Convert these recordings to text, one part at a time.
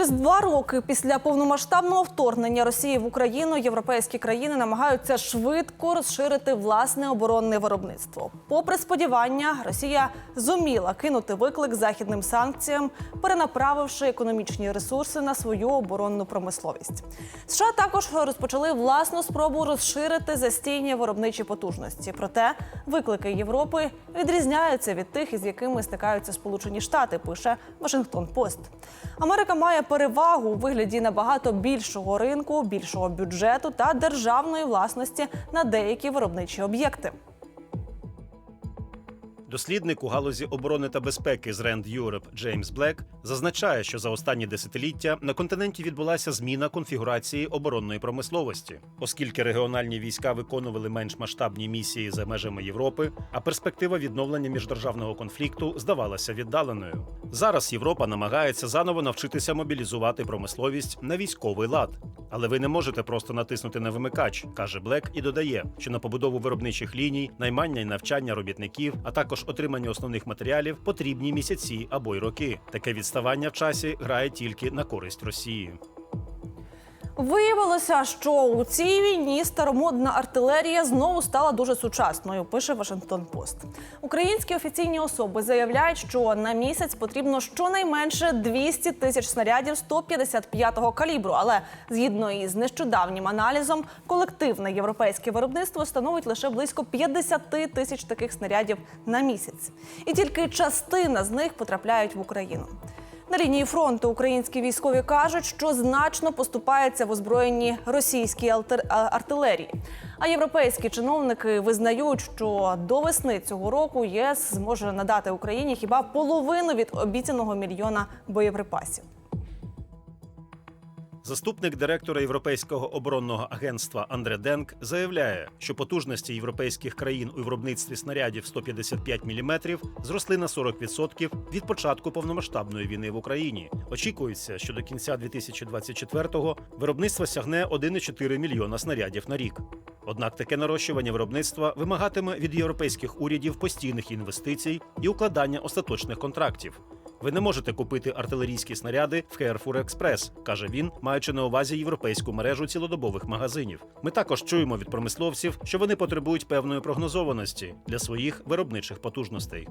Через два роки після повномасштабного вторгнення Росії в Україну європейські країни намагаються швидко розширити власне оборонне виробництво. Попри сподівання, Росія зуміла кинути виклик західним санкціям, перенаправивши економічні ресурси на свою оборонну промисловість. США також розпочали власну спробу розширити застійні виробничі потужності. Проте виклики Європи відрізняються від тих, із якими стикаються Сполучені Штати. Пише Вашингтон Пост. Америка має перевагу у вигляді набагато більшого ринку, більшого бюджету та державної власності на деякі виробничі об'єкти. Дослідник у галузі оборони та безпеки з Rand Europe Джеймс Блек зазначає, що за останні десятиліття на континенті відбулася зміна конфігурації оборонної промисловості, оскільки регіональні війська виконували менш масштабні місії за межами Європи, а перспектива відновлення міждержавного конфлікту здавалася віддаленою. Зараз Європа намагається заново навчитися мобілізувати промисловість на військовий лад. Але ви не можете просто натиснути на вимикач, каже Блек, і додає, що на побудову виробничих ліній, наймання і навчання робітників, а також отримання основних матеріалів потрібні місяці або й роки. Таке відставання в часі грає тільки на користь Росії. Виявилося, що у цій війні старомодна артилерія знову стала дуже сучасною. Пише Вашингтон Пост. Українські офіційні особи заявляють, що на місяць потрібно щонайменше 200 тисяч снарядів 155-го калібру. Але згідно із нещодавнім аналізом, колективне європейське виробництво становить лише близько 50 тисяч таких снарядів на місяць, і тільки частина з них потрапляють в Україну. На лінії фронту українські військові кажуть, що значно поступається в озброєнні російській алтер- артилерії. А європейські чиновники визнають, що до весни цього року ЄС зможе надати Україні хіба половину від обіцяного мільйона боєприпасів. Заступник директора Європейського оборонного агентства Андре Денк заявляє, що потужності європейських країн у виробництві снарядів 155 мм зросли на 40% від початку повномасштабної війни в Україні. Очікується, що до кінця 2024-го виробництво сягне 1,4 мільйона снарядів на рік. Однак таке нарощування виробництва вимагатиме від європейських урядів постійних інвестицій і укладання остаточних контрактів. Ви не можете купити артилерійські снаряди в Carrefour Express, каже він, маючи на увазі європейську мережу цілодобових магазинів. Ми також чуємо від промисловців, що вони потребують певної прогнозованості для своїх виробничих потужностей.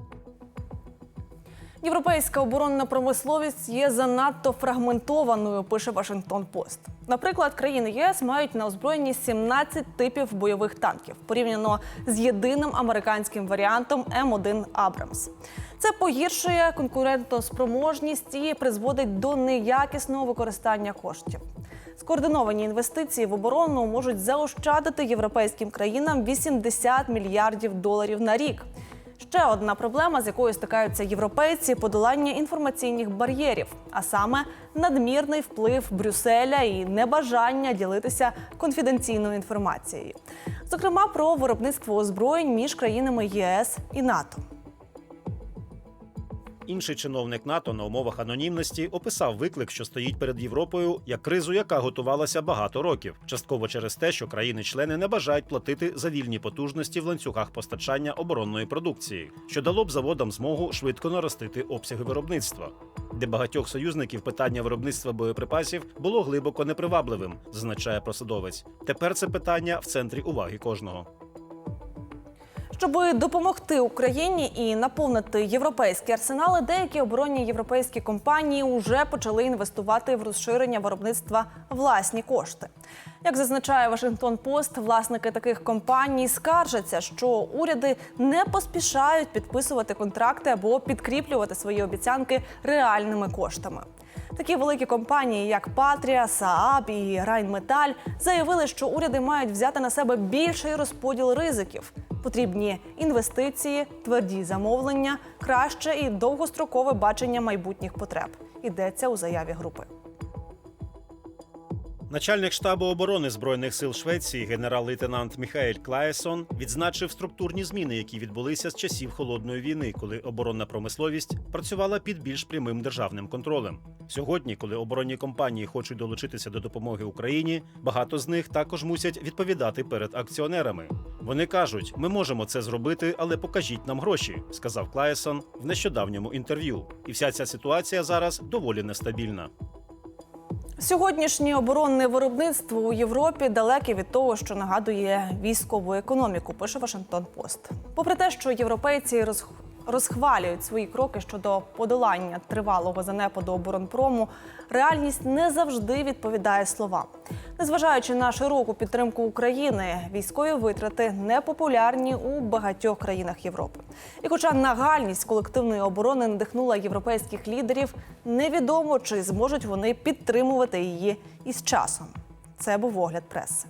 Європейська оборонна промисловість є занадто фрагментованою, пише Вашингтон Пост. Наприклад, країни єС мають на озброєнні 17 типів бойових танків порівняно з єдиним американським варіантом М1 Абрамс. Це погіршує конкурентоспроможність і призводить до неякісного використання коштів. Скоординовані інвестиції в оборону можуть заощадити європейським країнам 80 мільярдів доларів на рік. Ще одна проблема, з якою стикаються європейці подолання інформаційних бар'єрів, а саме надмірний вплив Брюсселя і небажання ділитися конфіденційною інформацією, зокрема про виробництво озброєнь між країнами ЄС і НАТО. Інший чиновник НАТО на умовах анонімності описав виклик, що стоїть перед Європою, як кризу, яка готувалася багато років, частково через те, що країни-члени не бажають платити за вільні потужності в ланцюгах постачання оборонної продукції, що дало б заводам змогу швидко наростити обсяги виробництва. Для багатьох союзників питання виробництва боєприпасів було глибоко непривабливим, зазначає посадовець. Тепер це питання в центрі уваги кожного. Щоб допомогти Україні і наповнити європейські арсенали, деякі оборонні європейські компанії вже почали інвестувати в розширення виробництва власні кошти. Як зазначає Вашингтон Пост, власники таких компаній скаржаться, що уряди не поспішають підписувати контракти або підкріплювати свої обіцянки реальними коштами. Такі великі компанії, як Патрія, Saab і Райнметаль, заявили, що уряди мають взяти на себе більший розподіл ризиків. Потрібні інвестиції, тверді замовлення, краще і довгострокове бачення майбутніх потреб. Йдеться у заяві групи. Начальник штабу оборони збройних сил Швеції, генерал-лейтенант Міхаель Клаєсон, відзначив структурні зміни, які відбулися з часів холодної війни, коли оборонна промисловість працювала під більш прямим державним контролем. Сьогодні, коли оборонні компанії хочуть долучитися до допомоги Україні, багато з них також мусять відповідати перед акціонерами. Вони кажуть, ми можемо це зробити, але покажіть нам гроші, сказав Клаєсон в нещодавньому інтерв'ю. І вся ця ситуація зараз доволі нестабільна. Сьогоднішнє оборонне виробництво у Європі далеке від того, що нагадує військову економіку, пише Вашингтон Пост. Попри те, що європейці роз... розхвалюють свої кроки щодо подолання тривалого занепаду оборонпрому, реальність не завжди відповідає словам. Незважаючи на широку підтримку України, військові витрати непопулярні у багатьох країнах Європи. І хоча нагальність колективної оборони надихнула європейських лідерів, невідомо чи зможуть вони підтримувати її із часом. Це був огляд преси.